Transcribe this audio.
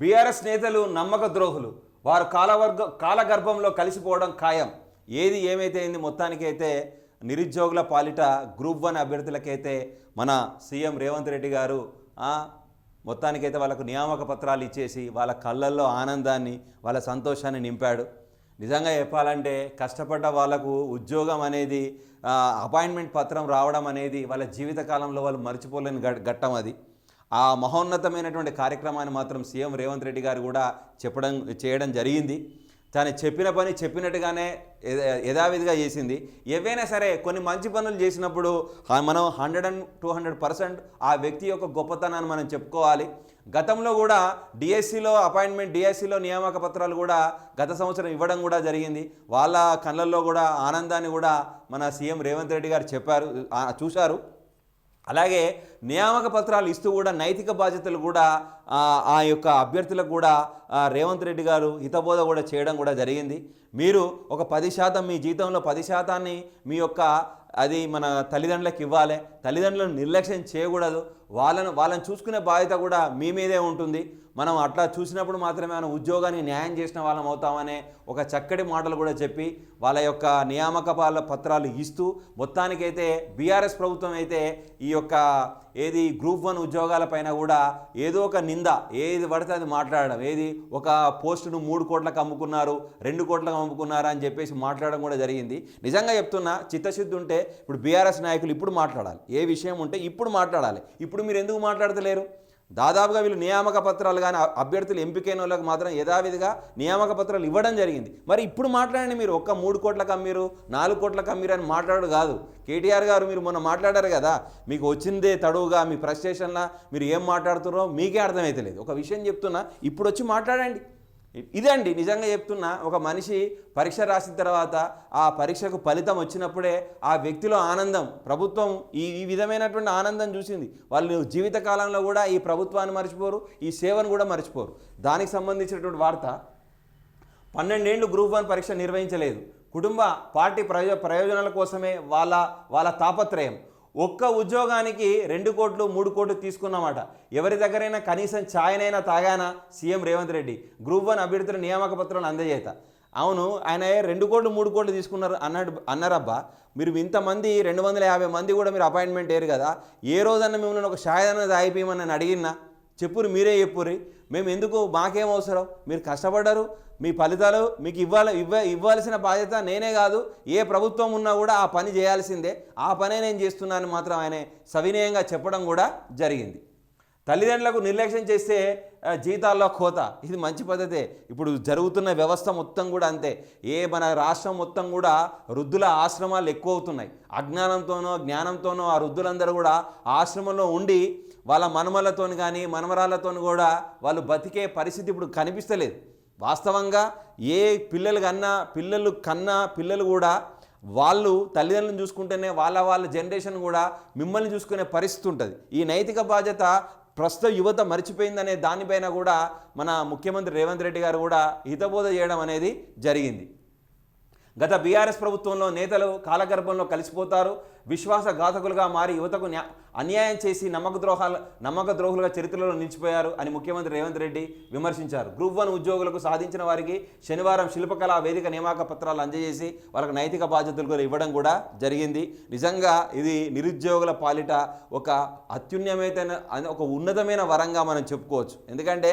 BRS నేతలు నమ్మక ద్రోహులు. వారు కాలవర్గ కాలగర్భంలో కలిసిపోవడం ఖాయం. ఏది ఏమైతే అయింది మొత్తానికైతే నిరుద్యోగుల పాలిట గ్రూప్ వన్ అభ్యర్థులకైతే మన సీఎం రేవంత్ రెడ్డి గారు మొత్తానికైతే వాళ్ళకు నియామక పత్రాలు ఇచ్చేసి వాళ్ళ కళ్ళల్లో ఆనందాన్ని వాళ్ళ సంతోషాన్ని నింపాడు. నిజంగా చెప్పాలంటే కష్టపడ్డ వాళ్ళకు ఉద్యోగం అనేది అపాయింట్మెంట్ పత్రం రావడం అనేది వాళ్ళ జీవితకాలంలో వాళ్ళు మర్చిపోలేని ఘట్టం అది. ఆ మహోన్నతమైనటువంటి కార్యక్రమాన్ని మాత్రం సీఎం రేవంత్ రెడ్డి గారు కూడా చెప్పడం చేయడం జరిగింది. తను చెప్పిన పని చెప్పినట్టుగానే యథావిధిగా చేసింది. ఏవైనా సరే కొన్ని మంచి పనులు చేసినప్పుడు మనం hundred and two hundred percent ఆ వ్యక్తి యొక్క గొప్పతనాన్ని మనం చెప్పుకోవాలి. గతంలో కూడా డిఎస్సిలో అపాయింట్మెంట్ డిఎస్సిలో నియామక పత్రాలు కూడా గత సంవత్సరం ఇవ్వడం కూడా జరిగింది. వాళ్ళ కళ్ళల్లో కూడా ఆనందాన్ని కూడా మన సీఎం రేవంత్ రెడ్డి గారు చెప్పారు చూశారు. అలాగే నియామక పత్రాలు ఇస్తూ కూడా నైతిక బాధ్యతలు కూడా ఆ, యొక్క అభ్యర్థులకు కూడా రేవంత్ రెడ్డి గారు హితబోధ కూడా చేయడం కూడా జరిగింది. మీరు ఒక పది శాతం మీ జీతంలో పది శాతాన్ని మీ యొక్క అది మన తల్లిదండ్రులకు ఇవ్వాలి. తల్లిదండ్రులను నిర్లక్ష్యం చేయకూడదు. వాళ్ళను వాళ్ళని చూసుకునే బాధ్యత కూడా మీ మీదే ఉంటుంది. మనం అట్లా చూసినప్పుడు మాత్రమే మనం ఉద్యోగానికి న్యాయం చేసిన వాళ్ళం అవుతామనే ఒక చక్కటి మాటలు కూడా చెప్పి వాళ్ళ యొక్క నియామక పాల పత్రాలు ఇస్తూ మొత్తానికైతే బీఆర్ఎస్ ప్రభుత్వం అయితే ఈ యొక్క ఏది గ్రూప్ వన్ ఉద్యోగాలపైన కూడా ఏదో ఒక నింద ఏది పడితే అది మాట్లాడడం ఏది ఒక పోస్టును మూడు కోట్లకు అమ్ముకున్నారు రెండు కోట్లకు అమ్ముకున్నారు అని చెప్పేసి మాట్లాడడం కూడా జరిగింది. నిజంగా చెప్తున్నా చిత్తశుద్ధి ఉంటే ఇప్పుడు బీఆర్ఎస్ నాయకులు ఇప్పుడు మాట్లాడాలి. ఏ విషయం ఉంటే ఇప్పుడు మాట్లాడాలి. ఇప్పుడు మీరు ఎందుకు మాట్లాడతలేరు? దాదాపుగా వీళ్ళు నియామక పత్రాలు కానీ అభ్యర్థులు ఎంపికైన వాళ్ళకి మాత్రం యథావిధిగా నియామక పత్రాలు ఇవ్వడం జరిగింది. మరి ఇప్పుడు మాట్లాడండి మీరు ఒక్క మూడు కోట్లకు అమ్మిరు నాలుగు కోట్లకు అమ్మిరు అని మాట్లాడు కాదు. కేటీఆర్ గారు మీరు మొన్న మాట్లాడారు కదా మీకు వచ్చిందే తడువుగా మీ ఫ్రస్ట్రేషన్లా మీరు ఏం మాట్లాడుతున్నారో మీకే అర్థమైతలేదు. ఒక విషయం చెప్తున్నా ఇప్పుడు వచ్చి మాట్లాడండి. ఇదండి నిజంగా చెప్తున్నా ఒక మనిషి పరీక్ష రాసిన తర్వాత ఆ పరీక్షకు ఫలితం వచ్చినప్పుడే ఆ వ్యక్తిలో ఆనందం ప్రభుత్వం ఈ ఈ విధమైనటువంటి ఆనందం చూసింది. వాళ్ళు జీవితకాలంలో కూడా ఈ ప్రభుత్వాన్ని మర్చిపోరు ఈ సేవను కూడా మర్చిపోరు. దానికి సంబంధించినటువంటి వార్త పన్నెండేళ్ళు గ్రూప్ వన్ పరీక్ష నిర్వహించలేదు. కుటుంబ పార్టీ ప్రయో ప్రయోజనాల కోసమే వాళ్ళ వాళ్ళ తాపత్రయం. ఒక్క ఉద్యోగానికి రెండు కోట్లు మూడు కోట్లు తీసుకున్నమాట. ఎవరి దగ్గరైనా కనీసం ఛాయనైనా తాగానా? CM Revanth Reddy. Group one అభ్యర్థుల నియామక పత్రాలు అందజేత అవును ఆయన రెండు కోట్లు మూడు కోట్లు తీసుకున్నారు అన్నాడు అన్నారబ్బా. మీరు ఇంతమంది రెండు వందల యాభై మంది కూడా మీరు అపాయింట్మెంట్ ఏరు కదా. ఏ రోజన్నా మిమ్మల్ని ఒక షాయదన్న తాగిపోయమని నేను అడిగినా? చెప్పురు మీరే చెప్పుర్రి. మేము ఎందుకు? మాకేం అవసరం? మీరు కష్టపడ్డారు. మీ ఫలితాలు మీకు ఇవ్వాలి ఇవ్వ ఇవ్వాల్సిన బాధ్యత నేనే కాదు. ఏ ప్రభుత్వం ఉన్నా కూడా ఆ పని చేయాల్సిందే. ఆ పనే నేను చేస్తున్నాను మాత్రం ఆయన సవినయంగా చెప్పడం కూడా జరిగింది. తల్లిదండ్రులకు నిర్లక్ష్యం చేస్తే జీతాల్లో కోత. ఇది మంచి పద్ధతే. ఇప్పుడు జరుగుతున్న వ్యవస్థ మొత్తం కూడా అంతే. ఏ మన రాష్ట్రం మొత్తం కూడా వృద్ధుల ఆశ్రమాలు ఎక్కువ అవుతున్నాయి అజ్ఞానంతోనో జ్ఞానంతోనో ఆ వృద్ధులందరూ కూడా ఆశ్రమంలో ఉండి వాళ్ళ మనమలతో కానీ మనమరాలతో కూడా వాళ్ళు బతికే పరిస్థితి ఇప్పుడు కనిపిస్తలేదు. వాస్తవంగా ఏ పిల్లలు కన్నా పిల్లలు కన్నా పిల్లలు కూడా వాళ్ళు తల్లిదండ్రులను చూసుకుంటేనే వాళ్ళ వాళ్ళ జనరేషన్ కూడా మిమ్మల్ని చూసుకునే పరిస్థితి ఉంటుంది. ఈ నైతిక బాధ్యత ప్రస్తుత యువత మర్చిపోయిందనే దానిపైన కూడా మన ముఖ్యమంత్రి రేవంత్ రెడ్డి గారు కూడా హితబోధ చేయడం అనేది జరిగింది. గత బీఆర్ఎస్ ప్రభుత్వంలో నేతలు కాలగర్భంలో కలిసిపోతారు. విశ్వాసఘాతకులుగా మారి యువతకు అన్యాయం చేసి నమ్మక ద్రోహాలు నమ్మక ద్రోహులుగా చరిత్రలో నిలిచిపోయారు అని ముఖ్యమంత్రి రేవంత్ రెడ్డి విమర్శించారు. గ్రూప్ వన్ ఉద్యోగులకు సాధించిన వారికి శనివారం శిల్పకళా వేదిక నియామక పత్రాలు అందజేసి వాళ్ళకు నైతిక బాధ్యతలు కూడా ఇవ్వడం కూడా జరిగింది. నిజంగా ఇది నిరుద్యోగుల పాలిట ఒక అత్యున్నమైన ఒక ఉన్నతమైన వరంగా మనం చెప్పుకోవచ్చు. ఎందుకంటే